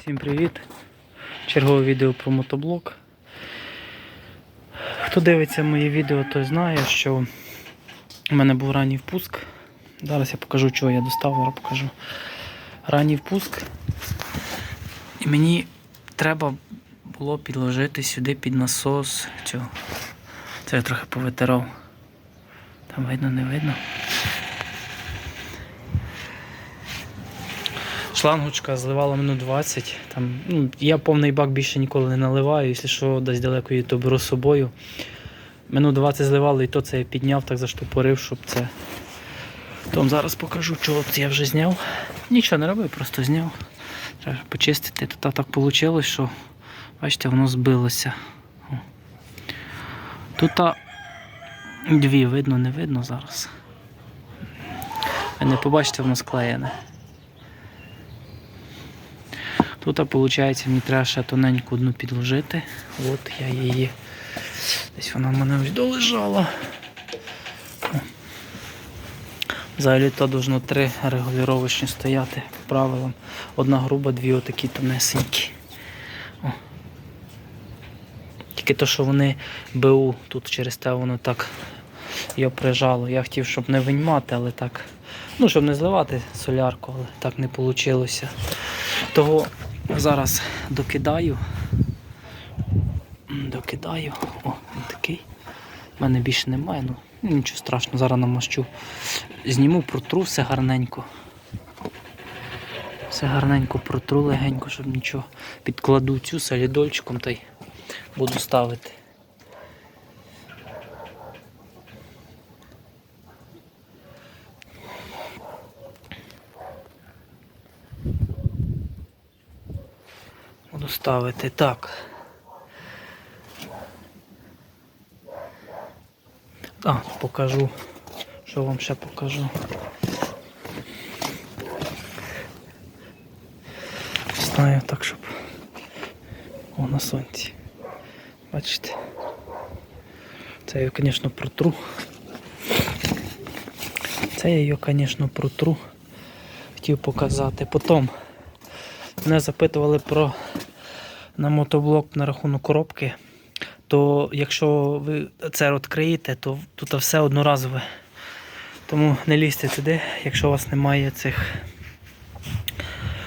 Всім привіт! Чергове відео про мотоблок. Хто дивиться моє відео, той знає, що в мене був ранній впуск. Зараз я покажу, чого я достав, зараз покажу. Ранній впуск. І мені треба було підложити сюди під насос цього. Це я трохи повитирав. Там видно, не видно. Шлангочка зливала минут 20. Там, ну, я повний бак більше ніколи не наливаю, якщо що, десь далеко її, то беру з собою. Минут 20 зливали, і то це я підняв, так заштопорив, щоб це. Том зараз покажу, чого це я вже зняв. Нічого не робив, просто зняв. Треба почистити. Тут так вийшло, що бачите, воно збилося. Тут дві видно, не видно зараз. Ви не побачите, воно склеєне. Тут, виходить, мені треба ще тоненьку одну підложити. От я її. Десь вона в мене ось долежала. Взагалі то должно три регулювачні стояти по правилам. Одна груба, дві отакі тонесенькі. О. Тільки то, що вони БУ, тут через те воно так його прижало. Я хотів, щоб не виймати, але так. Ну, щоб не зливати солярку, але так не вийшло. Того зараз докидаю. Докидаю. О, він такий. У мене більше немає, ну нічого страшного, зараз намащу. Зніму, протру все гарненько. Все гарненько протру легенько, щоб нічого. Підкладу цю солідольчиком та й буду ставити. Ставити так. А, покажу. Що вам ще покажу. Знаю так, щоб. О, на сонці. Бачите? Це я, звісно, протру. Це я її, звісно, протру. Хотів показати. Потім мене запитували про на мотоблок на рахунок коробки, то якщо ви це відкриєте, то тут все одноразове. Тому не лізьте туди, якщо у вас немає цих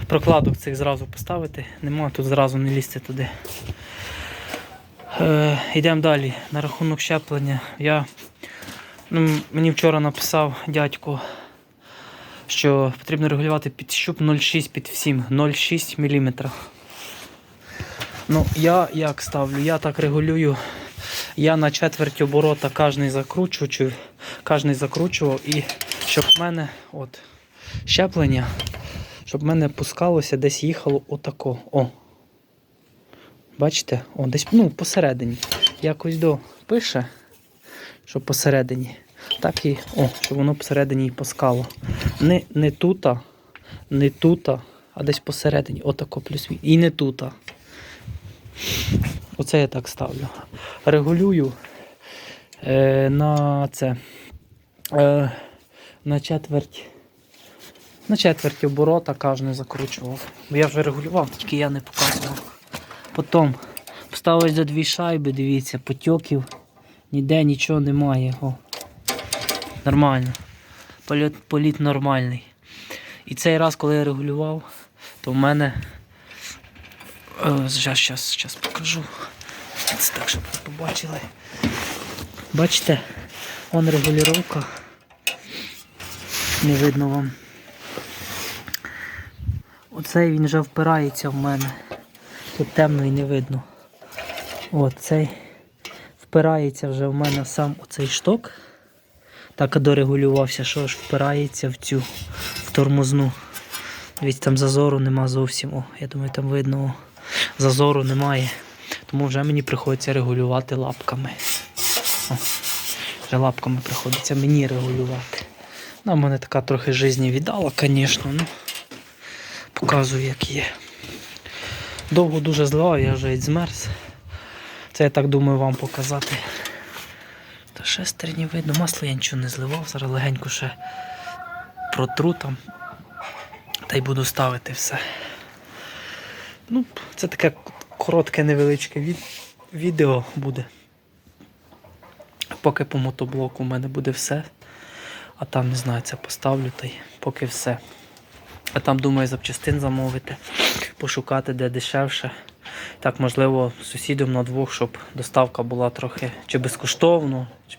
прокладок цих зразу поставити, нема, тут зразу не лізьте туди. Е, далі. На рахунок щеплення. Я, ну, мені вчора написав дядько, що потрібно регулювати під щуп 0,6 під всім, 0,6 мм. Ну, я як ставлю? Я так регулюю. Я на четверть оборота кожний закручував, кожний закручував і щоб в мене от, щеплення, щоб в мене пускалося, десь їхало отако. О. Бачите? О, десь ну, посередині. Якось до пише, що посередині. Так і, о, щоб воно посередині і пускало. Не, не тута, не тута, а десь посередині. Отако плюс. І не тута. Оце я так ставлю. Регулюю е, на це. Е, на четверть. На четверть оборота кожен закручував. Бо я вже регулював, тільки я не показував. Потім поставив за дві шайби, дивіться, потьоків. Ніде нічого немає. О. Нормально. Політ, політ нормальний. І цей раз, коли я регулював, то в мене Зараз, зараз, зараз покажу. Це так, щоб побачили. Бачите, вон регулювання. Не видно вам. Оцей він вже впирається в мене. Тут темно і не видно. От цей впирається вже в мене сам оцей шток. Так дорегулювався, що ж впирається в цю в тормозну. Дивіться, там зазору нема зовсім. О, я думаю, там видно. О зазору немає. Тому вже мені приходиться регулювати лапками. Вже лапками приходиться мені регулювати. Ну, в мене така трохи життя віддала, звісно. Ну, показую, як є. Довго дуже зливав, я вже змерз. Це я так думаю вам показати. Та шестерні видно, масло я нічого не зливав, зараз легенько ще протру там. Та й буду ставити все. Ну, це таке коротке невеличке від... відео буде. Поки по мотоблоку у мене буде все. А там не знаю, це поставлю та й поки все. А там думаю запчастин замовити, пошукати де дешевше. Так, можливо, сусідам на двох, щоб доставка була трохи чи безкоштовно, чи,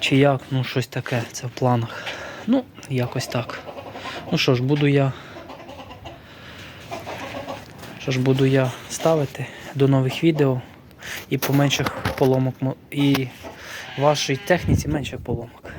чи як, ну щось таке, це в планах. Ну, якось так. Ну що ж, буду я. Що ж буду я ставити до нових відео і поменших поломок і вашій техніці менше поломок.